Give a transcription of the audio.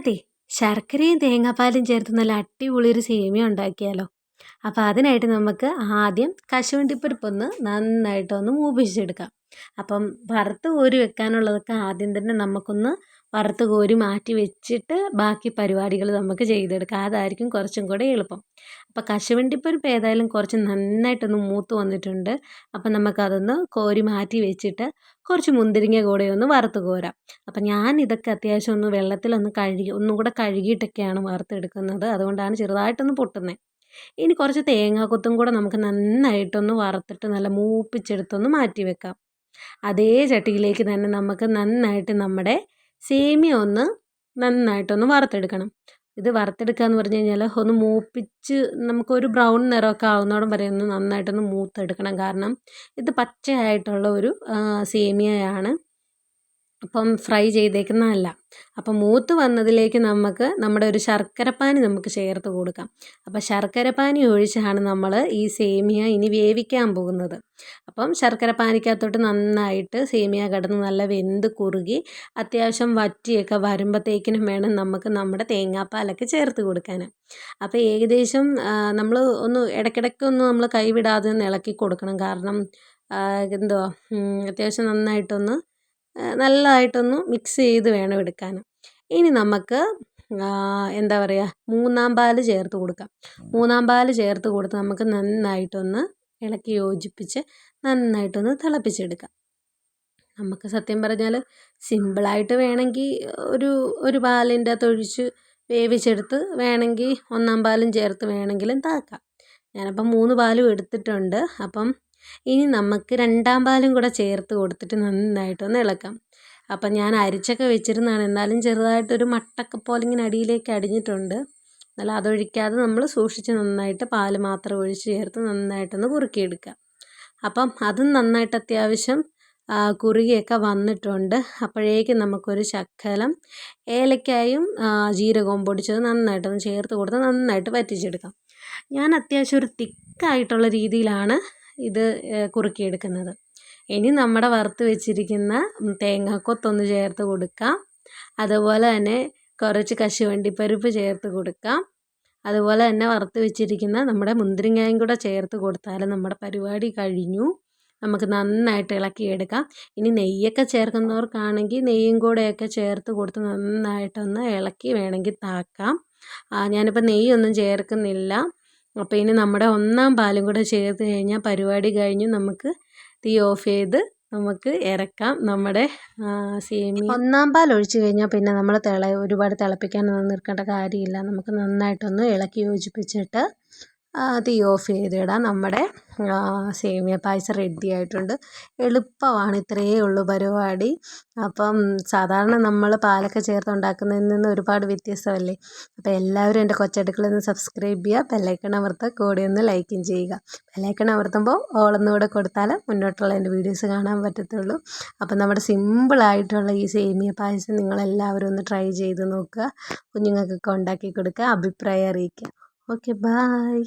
അതെ ശർക്കരയും തേങ്ങാപ്പാലും ചേർത്ത് നല്ല അടിപൊളി ഒരു സേമിയ ഉണ്ടാക്കിയാലോ. അപ്പോൾ അതിനായിട്ട് നമുക്ക് ആദ്യം കശുവണ്ടിപ്പരിപ്പൊന്ന് നന്നായിട്ടൊന്ന് മൂപ്പിച്ചെടുക്കാം. അപ്പം വറുത്ത് കോരി വെക്കാനുള്ളതൊക്കെ ആദ്യം തന്നെ നമുക്കൊന്ന് വറുത്ത് കോരി മാറ്റി വെച്ചിട്ട് ബാക്കി പരിപാടികൾ നമുക്ക് ചെയ്തെടുക്കാം. അതായിരിക്കും കുറച്ചും കൂടെ എളുപ്പം. അപ്പോൾ കശുവണ്ടിപ്പരിപ്പ് ഏതായാലും കുറച്ച് നന്നായിട്ടൊന്ന് മൂത്ത് വന്നിട്ടുണ്ട്. അപ്പം നമുക്കതൊന്ന് കോരി മാറ്റി വെച്ചിട്ട് കുറച്ച് മുന്തിരിങ്ങ കൂടെ ഒന്ന് വറുത്ത് കോരാം. അപ്പം ഞാൻ ഇതൊക്കെ അത്യാവശ്യം ഒന്ന് വെള്ളത്തിലൊന്ന് കഴുകി ഒന്നും കൂടെ കഴുകിയിട്ടൊക്കെയാണ് വറുത്തെടുക്കുന്നത്. അതുകൊണ്ടാണ് ചെറുതായിട്ടൊന്ന് പൊട്ടുന്നത് ഇനി കുറച്ച് തേങ്ങാക്കൊത്തും കൂടെ നമുക്ക് നന്നായിട്ടൊന്ന് വറുത്തിട്ട് നല്ല മൂപ്പിച്ചെടുത്തൊന്ന് മാറ്റി വെക്കാം. അതേ ചട്ടിയിലേക്ക് തന്നെ നമുക്ക് നന്നായിട്ട് നമ്മുടെ സേമിയ ഒന്ന് നന്നായിട്ടൊന്ന് വറുത്തെടുക്കണം. ഇത് വറുത്തെടുക്കുക എന്ന് പറഞ്ഞു കഴിഞ്ഞാൽ ഒന്ന് മൂപ്പിച്ച് നമുക്കൊരു ബ്രൗൺ നിറമൊക്കെ ആവുന്നോടം വരെ ഒന്ന് നന്നായിട്ടൊന്ന് മൂത്തെടുക്കണം. കാരണം ഇത് പച്ചയായിട്ടുള്ള ഒരു സേമിയയാണ്. അപ്പം ഫ്രൈ ചെയ്തേക്കുന്നതല്ല. അപ്പം മൂത്ത് വന്നതിലേക്ക് നമുക്ക് നമ്മുടെ ഒരു ശർക്കരപ്പാനി നമുക്ക് ചേർത്ത് കൊടുക്കാം. അപ്പം ശർക്കരപ്പാനി ഒഴിച്ചാണ് നമ്മൾ ഈ സേമിയ ഇനി വേവിക്കാൻ പോകുന്നത്. അപ്പം ശർക്കരപ്പാനിക്കകത്തോട്ട് നന്നായിട്ട് സേമിയ കിടന്ന് നല്ല വെന്ത് കുറുകി അത്യാവശ്യം വറ്റിയൊക്കെ വരുമ്പോഴത്തേക്കിനും വേണം നമുക്ക് നമ്മുടെ തേങ്ങാപ്പാലൊക്കെ ചേർത്ത് കൊടുക്കാൻ. അപ്പോൾ ഏകദേശം നമ്മൾ ഒന്ന് ഇടയ്ക്കിടയ്ക്ക് ഒന്ന് നമ്മൾ കൈവിടാതെ ഒന്ന് ഇളക്കി കൊടുക്കണം. കാരണം എന്തുവാ അത്യാവശ്യം നന്നായിട്ടൊന്ന് നല്ലതായിട്ടൊന്ന് മിക്സ് ചെയ്ത് വേണം എടുക്കാൻ ഇനി നമുക്ക് എന്താ പറയുക മൂന്നാം പാൽ ചേർത്ത് കൊടുക്കാം. മൂന്നാം പാൽ ചേർത്ത് കൊടുത്ത് നമുക്ക് നന്നായിട്ടൊന്ന് ഇളക്കി യോജിപ്പിച്ച് നന്നായിട്ടൊന്ന് തിളപ്പിച്ചെടുക്കാം. നമുക്ക് സത്യം പറഞ്ഞാൽ സിമ്പിളായിട്ട് വേണമെങ്കിൽ ഒരു ഒരു പാലിന്റെ അകത്ത് ഒഴിച്ച് വേവിച്ചെടുത്ത് വേണമെങ്കിൽ ഒന്നാം പാലും ചേർത്ത് വേണമെങ്കിലും താക്കാം. ഞാനപ്പം മൂന്ന് പാലും എടുത്തിട്ടുണ്ട്. അപ്പം ഇനി നമുക്ക് രണ്ടാം പാലും കൂടെ ചേർത്ത് കൊടുത്തിട്ട് നന്നായിട്ടൊന്ന് ഇളക്കാം. അപ്പം ഞാൻ അരിച്ചൊക്കെ വെച്ചിരുന്നതാണ്. എന്നാലും ചെറുതായിട്ടൊരു മട്ടക്ക പോലെ ഇങ്ങനെ അടിയിലേക്ക് അടിഞ്ഞിട്ടുണ്ട്. എന്നാൽ അതൊഴിക്കാതെ നമ്മൾ സൂക്ഷിച്ച് നന്നായിട്ട് പാൽ മാത്രം ഒഴിച്ച് ചേർത്ത് നന്നായിട്ടൊന്ന് കുറുക്കിയെടുക്കുക അപ്പം അതും നന്നായിട്ട് അത്യാവശ്യം കുറുകിയൊക്കെ വന്നിട്ടുണ്ട്. അപ്പോഴേക്കും നമുക്കൊരു ശക്കലം ഏലക്കായും ജീരകവും പൊടിച്ചത് നന്നായിട്ടൊന്ന് ചേർത്ത് കൊടുത്ത് നന്നായിട്ട് വറ്റിച്ചെടുക്കാം. ഞാൻ അത്യാവശ്യം ഒരു തിക്കായിട്ടുള്ള രീതിയിലാണ് ഇത് കുറുക്കിയെടുക്കുന്നത്. ഇനി നമ്മുടെ വറുത്ത് വെച്ചിരിക്കുന്ന തേങ്ങാക്കൊത്തൊന്ന് ചേർത്ത് കൊടുക്കാം. അതുപോലെ തന്നെ കുറച്ച് കശുവണ്ടിപ്പരിപ്പ് ചേർത്ത് കൊടുക്കാം. അതുപോലെ തന്നെ വറുത്ത് വെച്ചിരിക്കുന്ന നമ്മുടെ മുന്തിരിങ്ങയും കൂടെ ചേർത്ത് കൊടുത്താൽ നമ്മുടെ പരിപാടി കഴിഞ്ഞു. നമുക്ക് നന്നായിട്ട് ഇളക്കിയെടുക്കാം. ഇനി നെയ്യൊക്കെ ചേർക്കുന്നവർക്കാണെങ്കിൽ നെയ്യും കൂടെയൊക്കെ ചേർത്ത് കൊടുത്ത് നന്നായിട്ടൊന്ന് ഇളക്കി വേണമെങ്കിൽ താക്കാം. ഞാനിപ്പോൾ നെയ്യൊന്നും ചേർക്കുന്നില്ല. അപ്പോൾ ഇനി നമ്മുടെ ഒന്നാം പാലും കൂടെ ചേർത്ത് കഴിഞ്ഞാൽ പരിപാടി കഴിഞ്ഞ് നമുക്ക് തീ ഓഫ് ചെയ്ത് നമുക്ക് ഇറക്കാം നമ്മുടെ സേമി. ഒന്നാം പാൽ ഒഴിച്ചു കഴിഞ്ഞാൽ പിന്നെ നമ്മൾ തിള ഒരുപാട് തിളപ്പിക്കാനൊന്നും നിൽക്കേണ്ട കാര്യമില്ല. നമുക്ക് നന്നായിട്ടൊന്ന് ഇളക്കി യോജിപ്പിച്ചിട്ട് തീ ഓഫ് ചെയ്തിടാം നമ്മുടെ സേമിയ പായസം റെഡി ആയിട്ടുണ്ട്. എളുപ്പമാണ് ഇത്രയേ ഉള്ളൂ പരിപാടി. അപ്പം സാധാരണ നമ്മൾ പാലൊക്കെ ചേർത്ത് ഉണ്ടാക്കുന്നതിൽ നിന്ന് ഒരുപാട് വ്യത്യസ്തമല്ലേ? അപ്പോൾ എല്ലാവരും എന്റെ കൊച്ചടുക്കളിൽ നിന്ന് സബ്സ്ക്രൈബ് ചെയ്യുക ബെല്ലൈക്കൺ അമർത്തുക കൂടെ ഒന്ന് ലൈക്കും ചെയ്യുക. ബെല്ലൈക്കൺ അമർത്തുമ്പോൾ ഓളൊന്നുകൂടെ കൊടുത്താൽ മുന്നോട്ടുള്ള എന്റെ വീഡിയോസ് കാണാൻ പറ്റത്തുള്ളൂ. അപ്പം നമ്മുടെ സിമ്പിളായിട്ടുള്ള ഈ സേമിയ പായസം നിങ്ങളെല്ലാവരും ഒന്ന് ട്രൈ ചെയ്ത് നോക്കുക. കുഞ്ഞുങ്ങൾക്കൊക്കെ ഉണ്ടാക്കി കൊടുക്കുക അഭിപ്രായം അറിയിക്കുക. Okay bye